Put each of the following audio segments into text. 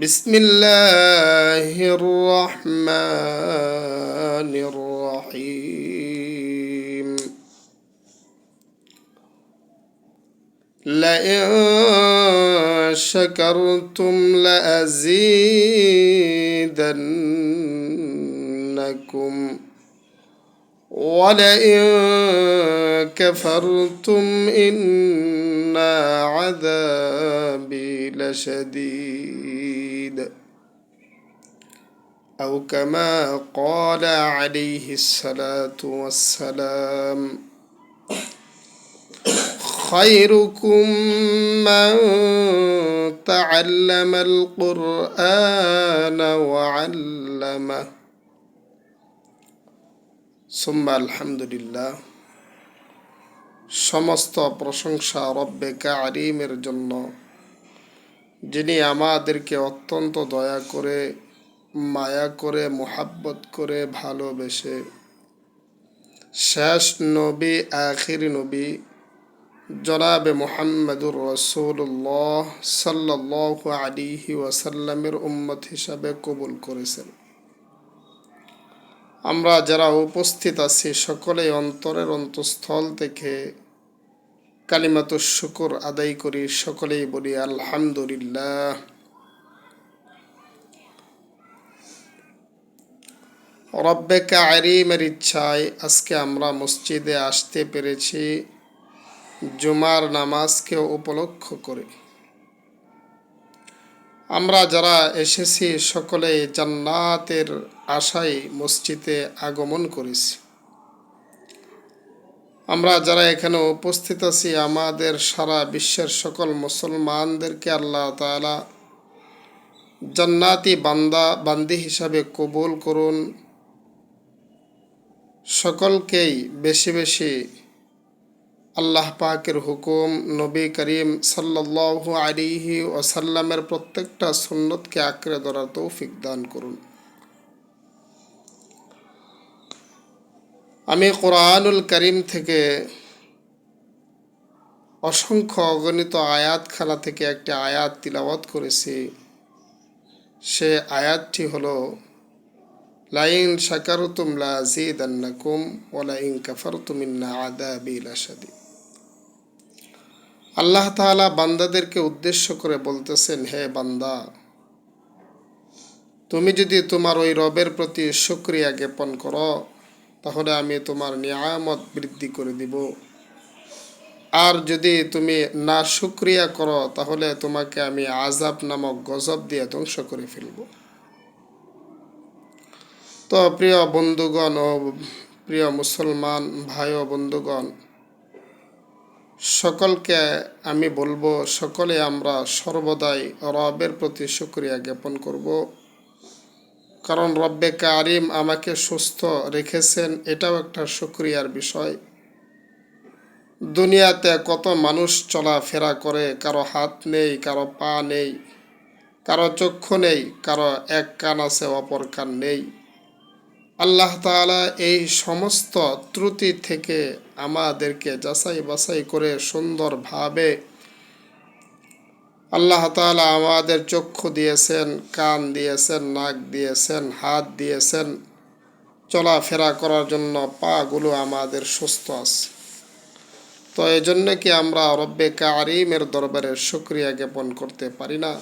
بسم الله الرحمن الرحيم. لئن شكرتم لأزيدنكم. ولئن كفرتم إن عذابي لشديد. أو كما قال عليه الصلاة والسلام خيركم من تعلم القرآن وعلمه সুম্মা আলহামদুলিল্লাহ। সমস্ত প্রশংসা রব্বে কারিমের জন্য। যিনি আমাদেরকে অত্যন্ত দয়া করে, মায়া করে, মোহাব্বত করে ভালোবেসে। শেষ নবী, আখির নবী, জনাবে মোহাম্মদুর রসুল্লাহ সাল্লাহ আলিহি ওয়াসাল্লামের উম্মত হিসাবে কবুল করেছেন। আমরা যারা উপস্থিত আছি সকলেই অন্তরের অন্তঃস্থল থেকে কালিমাত শুকুর আদায় করি, সকলেই বলি আলহামদুলিল্লাহ। রব্বে কারিমের ইচ্ছায় আজকে আমরা মসজিদে আসতে পেরেছি, জুমার নামাজকে উপলক্ষ করে। আমরা যারা এসেছি সকলে জান্নাতের আশায় মসজিদে আগমন করেছি। আমরা যারা এখানে উপস্থিত আছি, আমাদের সারা বিশ্বের সকল মুসলমানদেরকে আল্লাহ তালা জান্নাতি বান্দা, বান্দি হিসাবে কবুল করুন। সকলকেই বেশি বেশি আল্লাহ পাকের হুকুম, নবী করিম সাল্লাহ আলিহি ওসাল্লামের প্রত্যেকটা সুন্নতকে আঁকড়ে ধরার তৌফিক দান করুন। আমি কোরআনুল করিম থেকে অসংখ্য অগণিত আয়াত আয়াতখানা থেকে একটি আয়াত তিলাওয়াত করেছি। সে আয়াতটি হলো, লাইন শাকারতুম লা জিদান্নাকুম ওয়ালাইন কাফারতুম ইন্না আদাবি লাশাদীদ। আল্লাহ তাআলা বান্দাদেরকে উদ্দেশ্য করে বলতেছেন, হে বান্দা, তুমি যদি তোমার ওই রবের প্রতি শুক্রিয়া জ্ঞাপন করো তাহলে আমি তোমার নিয়ামত বৃদ্ধি করে দিব। আর যদি তুমি না শুক্রিয়া করো, তাহলে তোমাকে আমি আজাব নামক গজব দিয়ে ধ্বংস করে ফেলব। তো প্রিয় বন্ধুগণ ও প্রিয় মুসলমান ভাই ও বন্ধুগণ, সকলকে আমি বলব, সকলে আমরা সর্বদাই রবের প্রতি শুক্রিয়া জ্ঞাপন করব। কারণ রব্বে কারিম আমাকে সুস্থ রেখেছেন, এটাও একটা শুক্রিয়ার বিষয়। দুনিয়াতে কত মানুষ চলাফেরা করে, কারও হাত নেই, কারও পা নেই, কারও চক্ষু নেই, কারও এক কান আছে, অপর কান নেই। আল্লাহ তালা এই সমস্ত ত্রুটি থেকে আমাদেরকে যাচাই বাছাই করে সুন্দরভাবে আল্লাহ তালা আমাদের চক্ষু দিয়েছেন, কান দিয়েছেন, নাক দিয়েছেন, হাত দিয়েছেন। চলাফেরা করার জন্য পাগুলো আমাদের সুস্থ আছে। তো এই জন্য কি আমরা রব্বে কারিমের দরবারে শুক্রিয়া জ্ঞাপন করতে পারি না?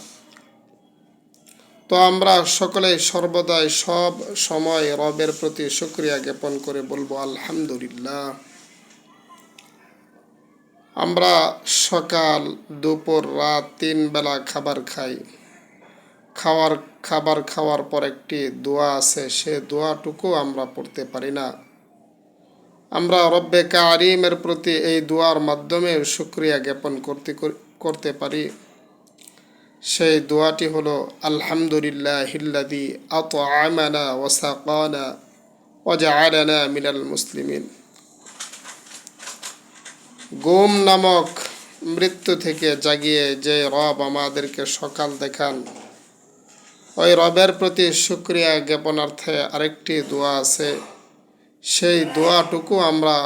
তো আমরা সকলে সর্বদাই সব সময় রবের প্রতি শুক্রিয়া জ্ঞাপন করে বলব, আলহামদুলিল্লাহ। আমরা সকাল, দুপুর, রাত তিন বেলা খাবার খাই। খাওয়ার, খাবার খাওয়ার পর একটি দোয়া আছে, সে দোয়াটুকু আমরা পড়তে পারি না। আমরা রব্বে কারিমের প্রতি এই দোয়ার মাধ্যমে সুক্রিয়া জ্ঞাপন করতে করতে পারি। সেই দোয়াটি হলো আলহামদুলিল্লাহ হিল্লাদি আত আমানা ওসাকানা ওয়াজা আলানা মিনাল মুসলিমিন। গোম নামক মৃত্যু থেকে জাগিয়ে যে রব আমাদেরকে সকাল দেখান, ওই রবের প্রতি শুক্রিয়া জ্ঞাপনার্থে আরেকটি দোয়া আছে। সেই দোয়াটুকু আমরা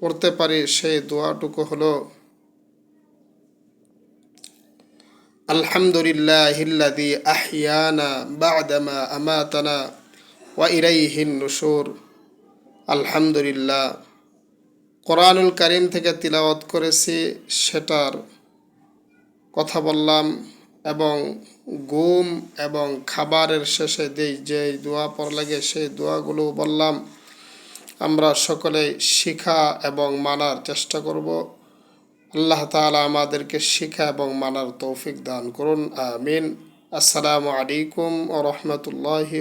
পড়তে পারি, সেই দোয়াটুকু হলো আলহামদুলিল্লাহ হিল্লাদি আহিয়ানা বাদামা আমাতানা ওয়া ইলাইহিন নুশুর। আলহামদুলিল্লাহ। কোরআনুল করিম থেকে তিলাওয়াত করেছি, সেটার কথা বললাম এবং গুম এবং খাবারের শেষে দেই যে দোয়া পর লাগে সেই দোয়াগুলো বললাম। আমরা সকলে শিখা এবং মানার চেষ্টা করব। আল্লাহ তাআলা আমাদেরকে শিখা এবং মানার তৌফিক দান করুন, আমিন। আসসালামু আলাইকুম ও রহমতুল্লাহি